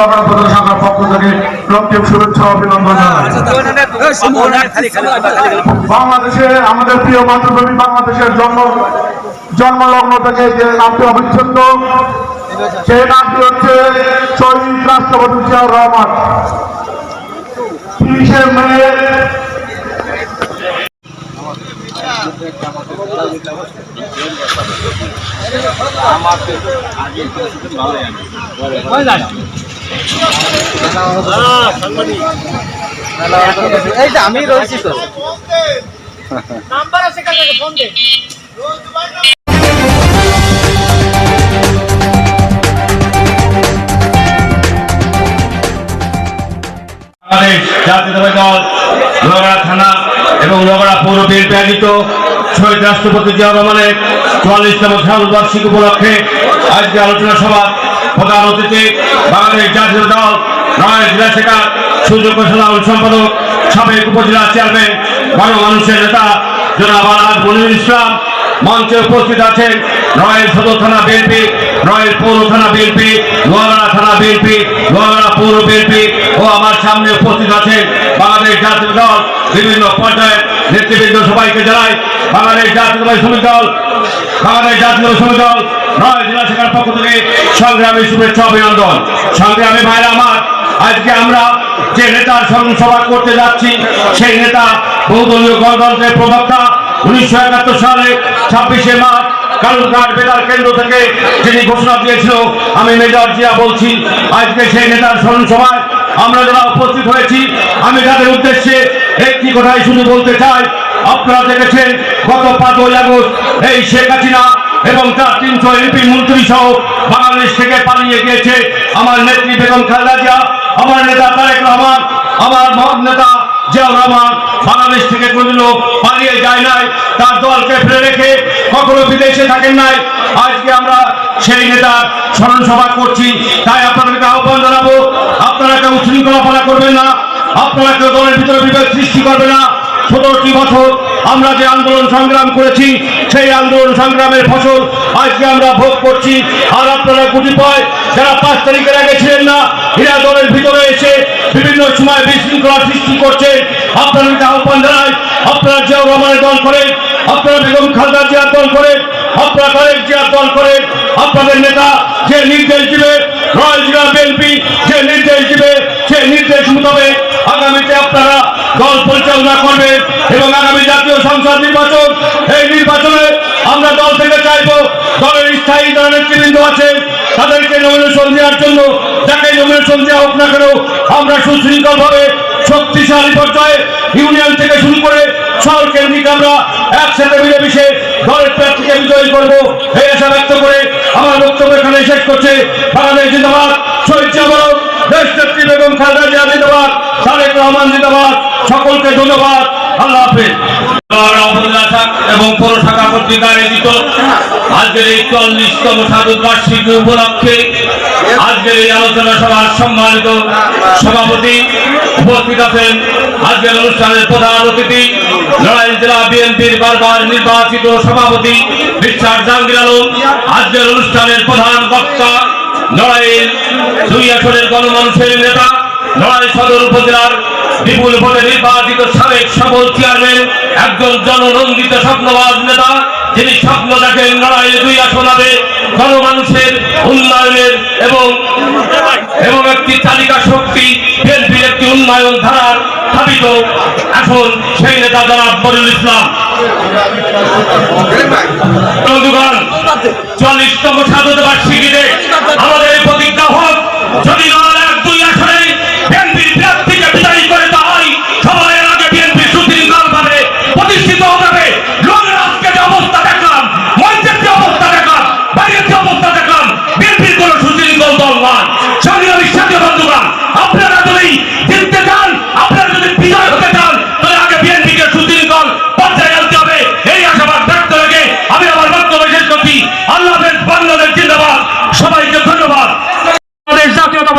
নগর প্রধান শাখার পক্ষ থেকে রক্তিম শুভেচ্ছা অভিনন্দন জানাই। বাংলাদেশে আমাদের প্রিয় মাতৃভূমি বাংলাদেশের জন্ম জন্মলগ্ন থেকে যে নামটি অবিচ্ছেদ্য সেই নামটি হচ্ছে শহীদ রাষ্ট্রপতি জিয়াউর রহমান। তিরিশে মে। এইটা আমি রয়েছি তো। নাম্বার আছে কাছে ফোন দে। বাংলাদেশ জাতীয়তাবাদী দল নগরা থানা এবং নগরা পৌর বিএনপি আয়োজিত শহীদ রাষ্ট্রপতি জিয়া রহমানের চুয়াল্লিশতম শাহাদত বার্ষিকী উপলক্ষে আজকে আলোচনা সভা প্রধান অতিথি, বাংলাদেশ জাতীয় দল নয় জেলা শাখা সুযোগ্য সাধারণ সম্পাদক, সাবেক উপজেলা চেয়ারম্যান মানুষের নেতা, জনাব আলহাজ মনিরুল ইসলাম। মঞ্চে উপস্থিত আছেন রয়েল সদর থানা বিএনপি রয়েল পৌর থানা বিএনপি নোয়াগাড়া থানা বিএনপি নোয়াগাড়া পৌর বিএনপি ও আমার সামনে উপস্থিত আছেন বাংলাদেশ জাতীয় দল, বিভিন্ন পর্যায়ের নেতৃবৃন্দ সবাইকে জানাই, বাংলাদেশ জাতীয় শ্রমিক দল, বাংলাদেশ জাতীয় দল। নয় জেলা শাখার পক্ষ থেকে সংগ্রামী শুভেচ্ছা অভিনন্দন। সংগ্রামী ভাইরা আমার, আজকে আমরা যে নেতার স্মরণ সভা করতে যাচ্ছি, সেই নেতা বহুদলীয় গণতন্ত্রের প্রবক্তা, উনিশশো একাত্তর সালে ছাব্বিশে মার্চ বেতার কেন্দ্র থেকে যিনি ঘোষণা দিয়েছিল, আমি মেজর জিয়া বলছি, আজকে সেই নেতার স্মরণ সভায় আমরা যারা উপস্থিত হয়েছি, আমি তাদের উদ্দেশ্যে একটি কথাই শুধু বলতে চাই, আপনারা দেখেছেন গত পাঁচই আগস্ট এই শেখ হাসিনা এবং তার তিনশো এমপি মন্ত্রী সহ বাংলাদেশ থেকে পালিয়ে গিয়েছে আমার নেত্রী বেগম খালেদা জিয়া, আমার নেতা তারেক রহমান, আমার মহান নেতা জিয়াউর রহমান। বাংলাদেশ থেকে কোনদিনও পালিয়ে যায় নাই, তার দলকে ফেলে রেখে কখনো বিদেশে থাকেন নাই। আজকে আমরা সেই নেতার স্মরণ সভা করছি। তাই আপনাদেরকে আহ্বান জানাব, আপনারা কেউ শৃঙ্খলাপনা করবেন না, আপনারা কেউ দলের ভিতরে বিভেদ সৃষ্টি করবে না। সতেরোটি বছর আমরা যে আন্দোলন সংগ্রাম করেছি, সেই আন্দোলন সংগ্রামের ফসল আজকে আমরা ভোগ করছি। আর আপনারা গুটি পায়, যারা পাঁচ তারিখের আগে ছিলেন না এরা দলের ভিতরে এসে বিভিন্ন সময় বিশৃঙ্খলা সৃষ্টি করছে। আপনাদেরকে আহ্বান জানাই আপনারা জিয়াউর রহমানের দল করেন আপনারা বেগম খালদা জিয়ার দল করেন আপনারা তারেক জিয়ার দল করেন আপনাদের নেতা যে নির্দেশ দিবে, রয়্যাল জিয়া বিএনপি যে নির্দেশ দিবে, সে নির্দেশ মোতাবেক আগামীতে আপনারা দল পরিচালনা করবেন এবং আগামী জাতীয় সংসদ নির্বাচন, এই নির্বাচনে আমরা দল থেকে চাইব, দলের স্থায়ী যারা নেতৃবৃন্দ আছেন তাদেরকে নমিনেশন দেওয়ার জন্য, যাকে নমিনেশন দেওয়া হোক না কেন, আমরা সুশৃঙ্খল ভাবে শক্তিশালী পর্যায়ে ইউনিয়ন থেকে শুরু করে শহর কেন্দ্রিক আমরা একসাথে মিলেমিশে দলের প্রার্থীকে বিজয়ী করব। এই আশা ব্যক্ত করে আমার বক্তব্য এখানে শেষ করছে। বাংলাদেশ জিন্দাবাদ, শহীদ জামানত দেশ নেত্রী বেগম খালেদা জিয়া জিন্দাবাদ, তারেক রহমান জিন্দাবাদ, সকলকে ধন্যবাদ। আল্লাহ হাফেজ। এবং পৌর শাখা আয়োজিত আজকের এই চল্লিশতম স্বাগত বার্ষিকী উপলক্ষে আজকের এই আলোচনা সভার সম্মানিত সভাপতি উপস্থিত আছেন আজকের অনুষ্ঠানের প্রধান অতিথি, লড়াই জেলা বিএনপির বারবার নির্বাচিত সভাপতি বিশ্বাস জাহাঙ্গীর আলম। আজকের অনুষ্ঠানের প্রধান বক্তা দুই আসনের নেতা সদর উপজেলার বিপুল ভোটে নির্বাচিত সাবেক সফল চেয়ারম্যান একজন জননন্দিত স্বপ্নবাদ নেতা যিনি স্বপ্ন দেখেন লড়াইয়ে দুই আসন হবে গণমানুষের উন্নয়নের এবং এবং একটি তালিকা শক্তি বিএনপির একটি উন্নয়ন ধারার স্থাপিত এখন সেই নেতা জনাব মরিউল ইসলাম।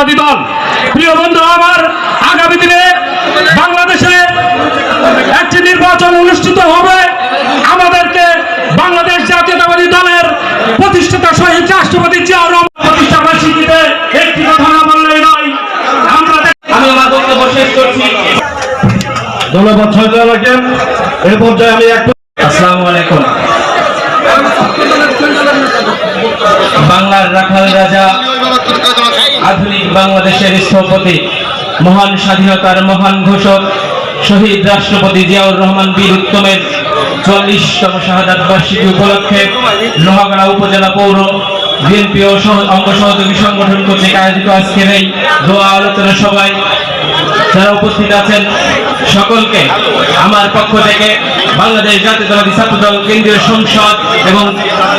সমাজবাদী দল। প্রিয় বন্ধু আমার আগামী দিনে বাংলাদেশে একটি নির্বাচন অনুষ্ঠিত হবে। আমাদেরকে বাংলাদেশ জাতীয়তাবাদী দলের প্রতিষ্ঠাতা শহীদ রাষ্ট্রপতি জিয়াউর প্রতিষ্ঠা বার্ষিকীতে একটি কথা না বললেই নয় আমরা ধন্যবাদ ছয় এ পর্যায়ে আমি একটু বাংলাদেশের স্থপতি, মহান স্বাধীনতার মহান ঘোষক, শহীদ রাষ্ট্রপতি জিয়াউর রহমান বীর উত্তমের চল্লিশতম শাহাদাত বার্ষিকী উপলক্ষে লোহাগড়া উপজেলা পৌর, বিএনপি ও অঙ্গ সহযোগী সংগঠন কর্তৃক আয়োজিত আজকের এই দোয়া আলোচনা সভায় যারা উপস্থিত আছেন, সকলকে আমার পক্ষ থেকে বাংলাদেশ জাতীয়তাবাদী ছাত্র দল কেন্দ্রীয় সংসদ এবং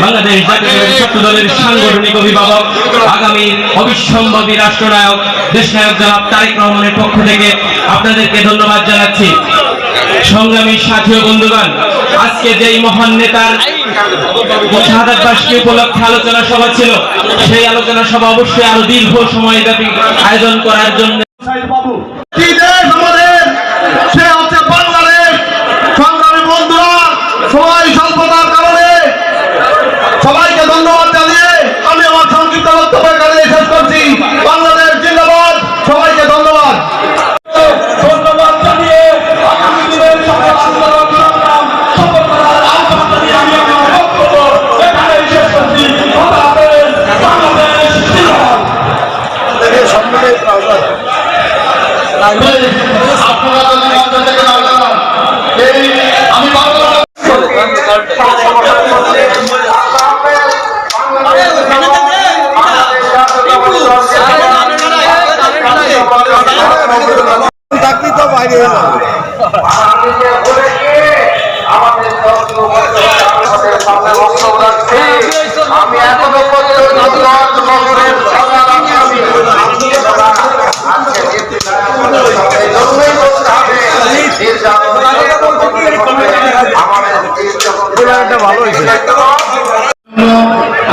বাংলাদেশ জাতীয়তাবাদী ছাত্র দলের সাংগঠনিক অভিভাবক, আগামী অবিসম্ভাবী রাষ্ট্রনায়ক, দেশনায়ক জনাব তারেক রহমানের পক্ষ থেকে আপনাদেরকে ধন্যবাদ জানাচ্ছি। সংগ্রামী সাথী বন্ধুগণ, আজকে যেই মহান নেতার শাহাদাত বার্ষিকী উপলক্ষে আলোচনা সভা ছিল, সেই আলোচনা সভা অবশ্যই আরও দীর্ঘ সময় ব্যাপী আয়োজন করার জন্য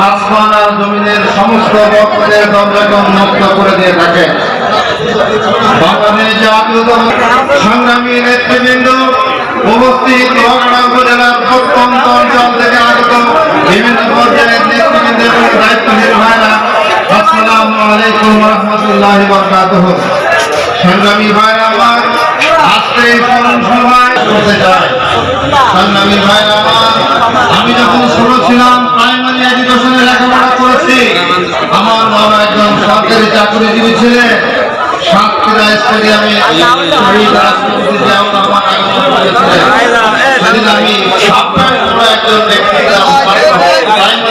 আসমান আর জমিনের সমস্ত বক্তদের দমরকম মুক্ত করে দিয়ে থাকে। সংগ্রামী নেতৃবৃন্দ উপস্থিত উপজেলার প্রত্যন্ত অঞ্চল থেকে বিভিন্ন পর্যায়ের নেতৃবৃন্দ এবং দায়িত্বশীল ভাইরা, আসসালামু আলাইকুম রহমতুল্লাহ বরকাতহ। সংগ্রামী ভাইরা আমার, আজকে এই স্মরণ সভায় করতে চাই সংগ্রামী ভাইরা আমার, আমি যখন ছোট ছিলাম প্রাইমারি এডুকেশনে লেখাপড়া করেছি। আমার বাবা একজন সরকারি চাকরিজীবী ছিলেন। সাতক্ষীরা স্টেডিয়ামে শহীদ রাষ্ট্রপতি জিয়াউর রহমান আগমন করেছিলেন। সেদিন আমি সবচেয়ে একজন ব্যক্তি ছিলাম, প্রাইমারি ছাত্র আমার ধন্যবাদ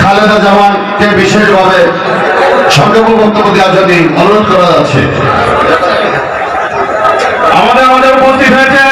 খালেদা জামানকে বিশেষভাবে সংক্ষেপ বক্তব্য দেওয়ার জন্য অনুরোধ করা যাচ্ছে। আমাদের আমাদের উপস্থিত হয়েছেন